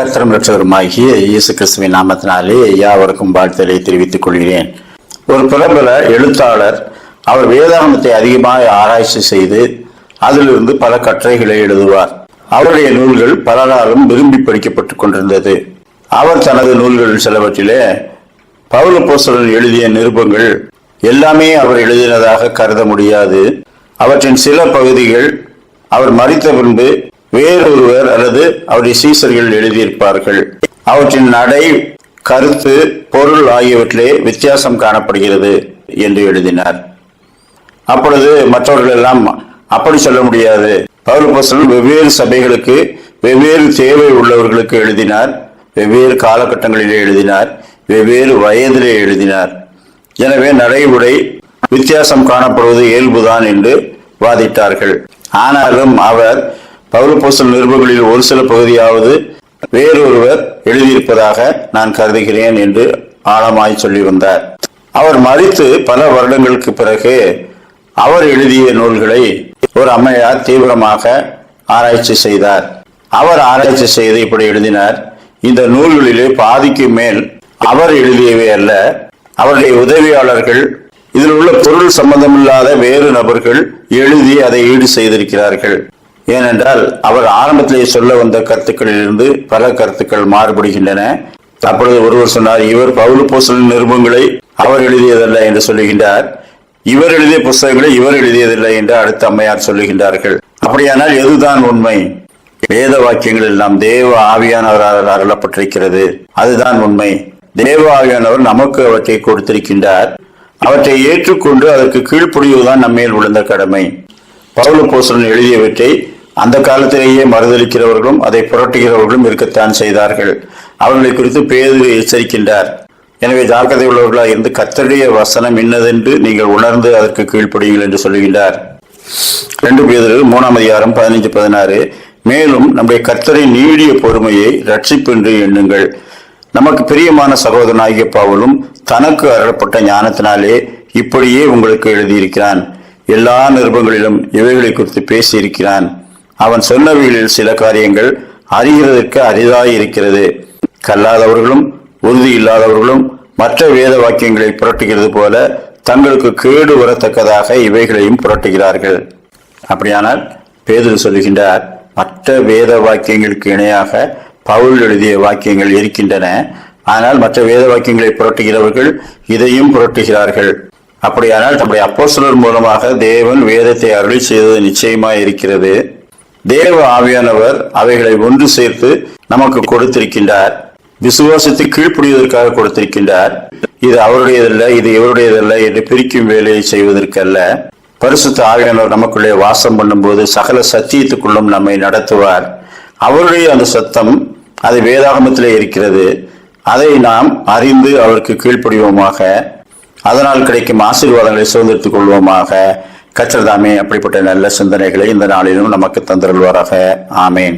கர்த்தரும் ரட்சகருமாகிய இயேசு கிறிஸ்துவின் நாமத்தினாலே யாவருக்கும் வாழ்த்தலை தெரிவித்துக் கொள்கிறேன். ஒரு பிரபல எழுத்தாளர் அவர் வேதாகமத்தை அதிகமாக ஆராய்ச்சி செய்து அதிலிருந்து பல கட்டுரைகளை எழுதுவார். அவருடைய நூல்கள் பலராலும் விரும்பி படிக்கப்பட்டுக் கொண்டிருந்தது. அவர் தனது நூல்கள் சிலவற்றிலே பவுல போஸ்தலன் எழுதிய நிருபங்கள் எல்லாமே அவர் எழுதினதாக கருத முடியாது. அவற்றின் சில பகுதிகள் அவர் மறித்த பின்பு வேறொருவர் அல்லது அவருடைய சீசர்கள் எழுதியிருப்பார்கள். அவற்றின் நடை கருத்து பொருள் ஆகியவற்றிலே வித்தியாசம் காணப்படுகிறது என்று எழுதினார். அப்பொழுது மற்றவர்கள் எல்லாம் அப்படி சொல்ல முடியாது. பௌரபோசன் வெவ்வேறு சபைகளுக்கு வெவ்வேறு தேவை உள்ளவர்களுக்கு எழுதினார். வெவ்வேறு காலகட்டங்களிலே எழுதினார். வெவ்வேறு வயதிலே எழுதினார். எனவே நடைமுறை வித்தியாசம் காணப்படுவது இயல்புதான் என்று வாதிட்டார்கள். ஆனாலும் அவர் பௌரபோசல் நிருபங்களில் ஒரு சில பகுதியாவது வேறொருவர் எழுதியிருப்பதாக நான் கருதுகிறேன் என்று ஆழமாய் சொல்லி வந்தார். அவர் மறித்து பல வருடங்களுக்கு பிறகு அவர் எழுதிய நூல்களை ஒரு அம்மையார் தீவிரமாக ஆராய்ச்சி செய்தார். அவர் ஆராய்ச்சி செய்து இப்படி எழுதினார் இந்த நூல்களிலே பாதிக்கு மேல் அவர் எழுதியவை அல்ல. அவருடைய உதவியாளர்கள் இதில் உள்ள பொருள் சம்பந்தமில்லாத வேறு நபர்கள் எழுதி அதை ஈடு செய்திருக்கிறார்கள். ஏனென்றால் அவர் ஆரம்பத்திலே சொல்ல வந்த கருத்துக்களிலிருந்து பல கருத்துக்கள் மாறுபடுகின்றன. அப்பொழுது ஒருவர் சொன்னார் இவர் பவுல் போசலின் நிருபங்களை அவர் எழுதியதல்ல என்று சொல்லுகின்றார். இவர் எழுதிய புஸ்தகங்களை இவர் எழுதியதில்லை என்று அடுத்த அம்மையார் சொல்லுகின்றார்கள். அப்படியானால் எதுதான் உண்மை? வேத வாக்கியங்கள் எல்லாம் தேவ ஆவியானவரால் அருளப்பட்டிருக்கிறது. அதுதான் உண்மை. தேவ ஆவியானவர் நமக்கு அவற்றை கொடுத்திருக்கின்றார். அவற்றை ஏற்றுக்கொண்டு அதற்கு கீழ்ப்படிவதுதான் நம்மேல் விழுந்த கடமை. பவுல போசலன் எழுதியவற்றை அந்த காலத்திலேயே மறுதளிக்கிறவர்களும் அதை புரட்டுகிறவர்களும் இருக்கத்தான் செய்தார்கள். அவர்களை குறித்து பேது எச்சரிக்கின்றார். எனவே ஜாக்கிரதை உள்ளவர்களாக இருந்து கத்தருடைய வசனம் இன்னதென்று நீங்கள் உணர்ந்து அதற்கு கீழ்ப்படியுங்கள் என்று சொல்லுகின்றார். ரெண்டு பேர் மூணாம் அதிகாரம் பதினைஞ்சு பதினாறு. மேலும் நம்முடைய கர்த்தரை நீடிய பொறுமையை ரட்சிப்பென்று எண்ணுங்கள். நமக்கு பிரியமான சகோதரனாகிய பாவலும் தனக்கு அருளப்பட்ட ஞானத்தினாலே இப்படியே உங்களுக்கு எழுதியிருக்கிறான். எல்லா நிருபங்களிலும் இவைகளை குறித்து பேசியிருக்கிறான். அவன் சொன்னவைகளில் சில காரியங்கள் அறிகிறதற்கு அரிதாய் இருக்கிறது கல்லாதவர்களும் உறுதி இல்லாதவர்களும் மற்ற வேத வாக்கியங்களை புரட்டுகிறது போல தங்களுக்கு கேடு வரத்தக்கதாக இவைகளையும் புரட்டுகிறார்கள். அப்படியானால் பேதில் சொல்லுகின்றார் மற்ற வேத வாக்கியங்களுக்கு இணையாக பவுல் எழுதிய வாக்கியங்கள் இருக்கின்றன. ஆனால் மற்ற வேத வாக்கியங்களை புரட்டுகிறவர்கள் இதையும் புரட்டுகிறார்கள். அப்படியானால் நம்முடைய அப்போஸ்தலர் மூலமாக தேவன் வேதத்தை அருளி செய்தது நிச்சயமாய் இருக்கிறது தேவ ஆவியானவர் அவைகளை ஒன்று சேர்த்து நமக்கு கொடுத்திருக்கின்றார். விசுவாசத்தை கீழ்ப்படிவதற்காக கொடுத்திருக்கின்றார். இது அவருடையதல்ல இது இவருடையதல்ல என்று பிரிக்கும் வேலையை செய்வதற்கல்ல. பரிசுத்த ஆவியானவர் நமக்குள்ளே வாசம் பண்ணும்போது சகல சத்தியத்துக்குள்ளும் நம்மை நடத்துவார். அவருடைய அந்த சத்தம் அது வேதாகமத்திலே இருக்கிறது. அதை நாம் அறிந்து அவருக்கு கீழ்ப்படிவோமாக அதனால் கிடைக்கும் ஆசீர்வாதங்களை சுதந்திரத்துக் கொள்வோமாக. கச்சர்தாமே அப்படிப்பட்ட நல்ல சிந்தனைகளை இந்த நாளிலும் நமக்கு தந்திருவாராக ஆமேன்.